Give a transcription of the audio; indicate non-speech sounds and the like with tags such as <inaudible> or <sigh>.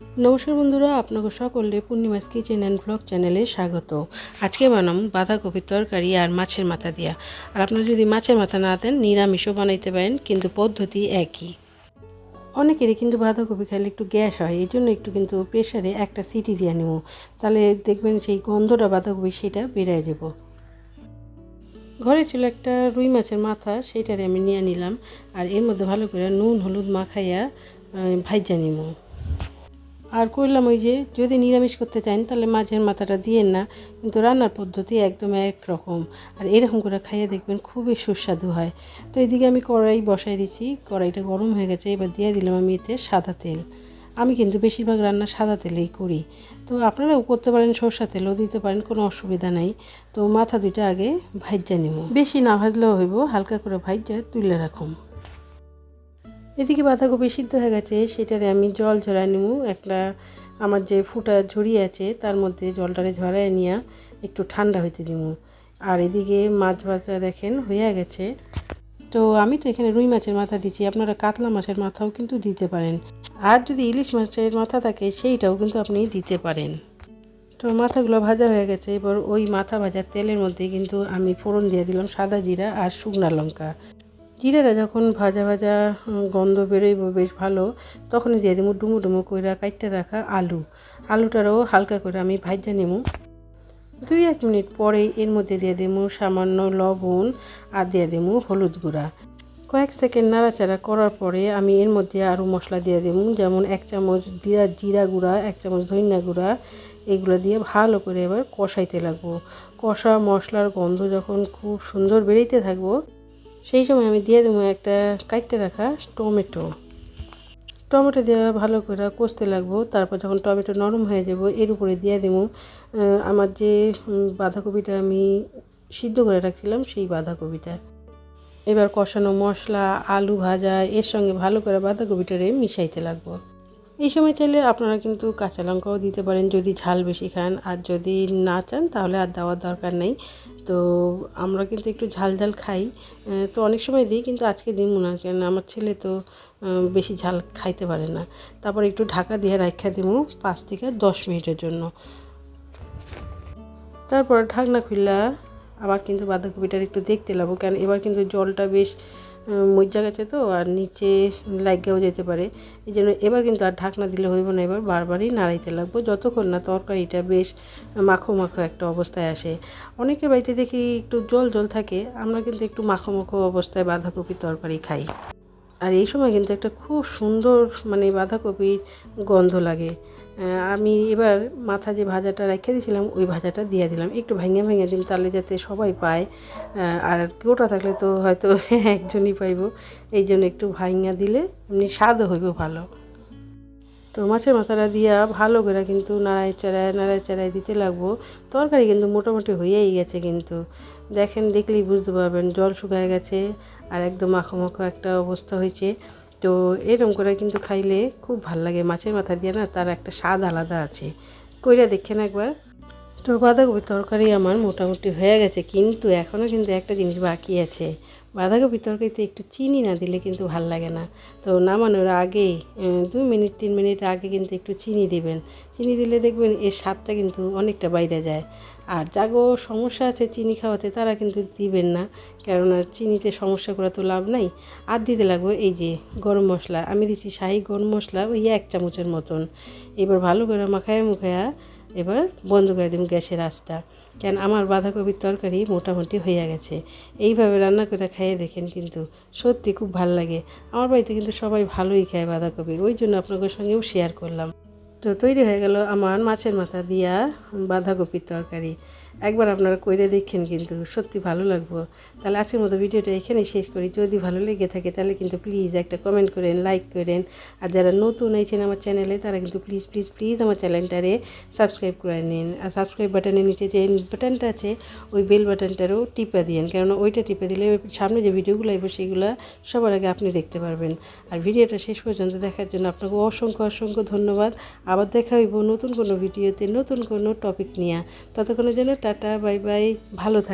নমস্কার বন্ধুরা আপনাকে সকলে পূর্ণিমাস কিচেন অ্যান্ড ব্লগ চ্যানেলে স্বাগত। আজকে বানাম বাঁধাকপির তরকারি আর মাছের মাথা দিয়া। আর আপনারা যদি মাছের মাথা না দেন, নিরামিষও বানাইতে পারেন, কিন্তু পদ্ধতি একই। অনেকেরই কিন্তু বাঁধাকপি খেলে একটু গ্যাস হয়, এই জন্য একটু কিন্তু প্রেশারে একটা সিটি দিয়ে নেব। তাহলে দেখবেন সেই গন্ধটা বাঁধাকপি সেটা বেড়ে যাব। ঘরে ছিল একটা রুই মাছের মাথা, সেইটারে আমি নিয়ে নিলাম। আর এর মধ্যে ভালো করে নুন, হলুদ মাখাইয়া ভাইজা নিব। আর করলাম ওই যে, যদি নিরামিষ করতে চান, তাহলে মাছের মাথাটা দিয়েন না, কিন্তু রান্নার পদ্ধতি একদম একরকম। আর এরকম করে খাইয়ে দেখবেন খুবই সুস্বাদু হয়। তো এদিকে আমি কড়াই বসাই দিচ্ছি, কড়াইটা গরম হয়ে গেছে, এবার দিয়ে দিলাম আমি এতে সাদা তেল। আমি কিন্তু বেশিরভাগ রান্না সাদা তেলেই করি। তো আপনারাও করতে পারেন, সরষা তেলও দিতে পারেন, কোনো অসুবিধা নাই। তো মাথা দুইটা আগে ভাজ্যা নিব বেশি না ভাজলেও হইব, হালকা করে ভাজ্যা তুলে রাখুন। এদিকে বাঁধাকপি সিদ্ধ হয়ে গেছে, সেটারে আমি জল ঝরাই নিব একটা আমার যে ফুটা ঝরিয়ে আছে, তার মধ্যে জলটারে ঝরাই নিয়ে একটু ঠান্ডা হইতে দিব আর এদিকে মাছ ভাজা দেখেন হয়ে গেছে। তো আমি তো এখানে রুই মাছের মাথা দিচ্ছি আপনারা কাতলা মাছের মাথাও কিন্তু দিতে পারেন। আর যদি ইলিশ মাছের মাথা থাকে, সেইটাও কিন্তু আপনি দিতে পারেন। তো মাথাগুলো ভাজা হয়ে গেছে, এবার ওই মাথা ভাজার তেলের মধ্যে কিন্তু আমি ফোড়ন দিয়ে দিলাম সাদা জিরা আর শুকনা লঙ্কা। জিরাটা যখন ভাজা ভাজা গন্ধ বেরোইব বেশ ভালো, তখনই দিয়ে দেবো ডুমো ডুমো করে কাইটটা রাখা আলু। আলুটারও হালকা করে আমি ভাজা নেব। দুই এক মিনিট পরে এর মধ্যে দিয়ে দেবো সামান্য লবণ আর দিয়ে দেবো হলুদ গুঁড়া। কয়েক সেকেন্ড নাড়াচাড়া করার পরে আমি এর মধ্যে আরও মশলা দিয়ে দেবো, যেমন এক চামচ জিরা জিরা গুঁড়া, এক চামচ ধনিয়া গুঁড়া, এগুলো দিয়ে ভালো করে এবার কষাইতে লাগবো। কষা মশলার গন্ধ যখন খুব সুন্দর বেরোইতে থাকব সেই সময় আমি দিয়ে দেবো একটা কাইটে রাখা টমেটো। টমেটো দিয়ে ভালো করে কষতে লাগবো, তারপর যখন টমেটো নরম হয়ে যাব, এর উপরে দিয়ে দেবো আমার যে বাঁধাকপিটা আমি সিদ্ধ করে রাখছিলাম, সেই বাঁধাকপিটা। এবার কষানো মশলা, আলু ভাজা, এর সঙ্গে ভালো করে বাঁধাকপিটারে মিশাইতে লাগবো। এই সময় চাইলে আপনারা কিন্তু কাঁচা লঙ্কাও দিতে পারেন, যদি ঝাল বেশি খান। আর যদি না চান, তাহলে আর দেওয়ার দরকার নেই। তো আমরা কিন্তু একটু ঝাল ঝাল খাই। তো অনেক সময় দিই, কিন্তু আজকে দিব না কেন আমার ছেলে তো বেশি ঝাল খাইতে পারে না। তারপর একটু ঢাকা দিয়ে রাখা দিব পাঁচ থেকে দশ মিনিটের জন্য। তারপর ঢাকনা খুললা, আবার কিন্তু বাঁধাকপিটার একটু দেখতে লাগবো, কেন এবার কিন্তু জলটা বেশ মজ্জা গেছে তো, আর নিচে লাগিয়েও যেতে পারে। এই জন্য এবার কিন্তু আর ঢাকনা দিলে হইব না, এবার বারবারই নাড়াইতে লাগবো। যতক্ষণ না তরকারিটা বেশ মাখো মাখো একটা অবস্থায় আসে। অনেকের বাড়িতে দেখি একটু জল জল থাকে, আমরা কিন্তু একটু মাখো মাখো অবস্থায় বাঁধাকপির তরকারি খাই। আর এই সময় কিন্তু একটা খুব সুন্দর মানে বাঁধাকপির গন্ধ লাগে। আমি এবার মাথা যে ভাজাটা রেখে দিয়েছিলাম, ওই ভাজাটা দিয়ে দিলাম। একটু ভেঙে ভেঙে দিলাম তাহলে যাতে সবাই পায়। আর গোটা থাকলে তো হয়তো <laughs> একজনই পাইব। এই জন্য একটু ভাঙা দিলে এমনি স্বাদও হইব ভালো। তো মাছের মাথাটা দিয়া ভালো করে কিন্তু নাড়াই চাড়ায় নাড়াই চাড়াই দিতে লাগবো। তরকারি কিন্তু মোটামুটি হয়েই গেছে কিন্তু। দেখেন, দেখলেই বুঝতে পারবেন, জল শুকায় গেছে। আর একদম মাখো একটা অবস্থা হয়েছে। তো এরকম করে কিন্তু খাইলে খুব ভালো লাগে। মাছের মাথা দিয়ে না তার একটা স্বাদ আলাদা আছে। কইরা দেখেন একবার। তো বাঁধাকপির তরকারি আমার মোটামুটি হয়ে গেছে, কিন্তু এখনও কিন্তু একটা জিনিস বাকি আছে। বাঁধাকপির তরকারিতে একটু চিনি না দিলে কিন্তু ভালো লাগে না। তো নামানোর আগে দুই মিনিট, তিন মিনিট আগে কিন্তু একটু চিনি দিবেন। চিনি দিলে দেখবেন এর স্বাদটা কিন্তু অনেকটা বাইরে যায়। আর যাগো সমস্যা আছে চিনি খাওয়াতে, তারা কিন্তু দিবেন না। কেননা চিনিতে সমস্যা করা তো লাভ নাই। আর দিতে লাগবে এই যে গরম মশলা, আমি দিচ্ছি শাহি গরম মশলা ওই এক চামচের মতন। এবার ভালো করে মাখায়া মুখায়া এবার বন্ধ করে দিব গ্যাসের আঁচটা। কেন আমার বাঁধাকপির তরকারি মোটামুটি হয়ে গেছে। এইভাবে রান্না করে খাইয়ে দেখেন কিন্তু সত্যি খুব ভালো লাগে। আমার বাড়িতে কিন্তু সবাই ভালোই খায় বাঁধাকপি, ওই জন্য আপনাদের সঙ্গেও শেয়ার করলাম। তো তৈরি হয়ে গেল আমার মাছের মাথা দিয়া বাঁধাকপির তরকারি। একবার আপনারা কইরে দেখেন কিন্তু সত্যি ভালো লাগবো। তাহলে আজকের মতো ভিডিওটা এখানেই শেষ করি। যদি ভালো লেগে থাকে তাহলে কিন্তু প্লিজ একটা কমেন্ট করেন লাইক করেন। আর যারা নতুন আইছেন আমার চ্যানেলে তারা কিন্তু প্লিজ প্লিজ প্লিজ আমার চ্যানেলটারে সাবস্ক্রাইব করে নিন। আর সাবস্ক্রাইব বাটনের নিচে যে বাটনটা আছে, ওই বেল বাটনটারও টিপে দিন কারণ ওইটা টিপে দিলে সামনে যে ভিডিওগুলো আসবে সেগুলো সবার আগে আপনি দেখতে পারবেন। আর ভিডিওটা শেষ পর্যন্ত দেখার জন্য আপনাকে অসংখ্য অসংখ্য ধন্যবাদ। আবার দেখা হইব নতুন কোনো ভিডিওতে নতুন কোনো টপিক নিয়ে। ততক্ষণের জন্য টাটা বাই বাই ভালো থাক।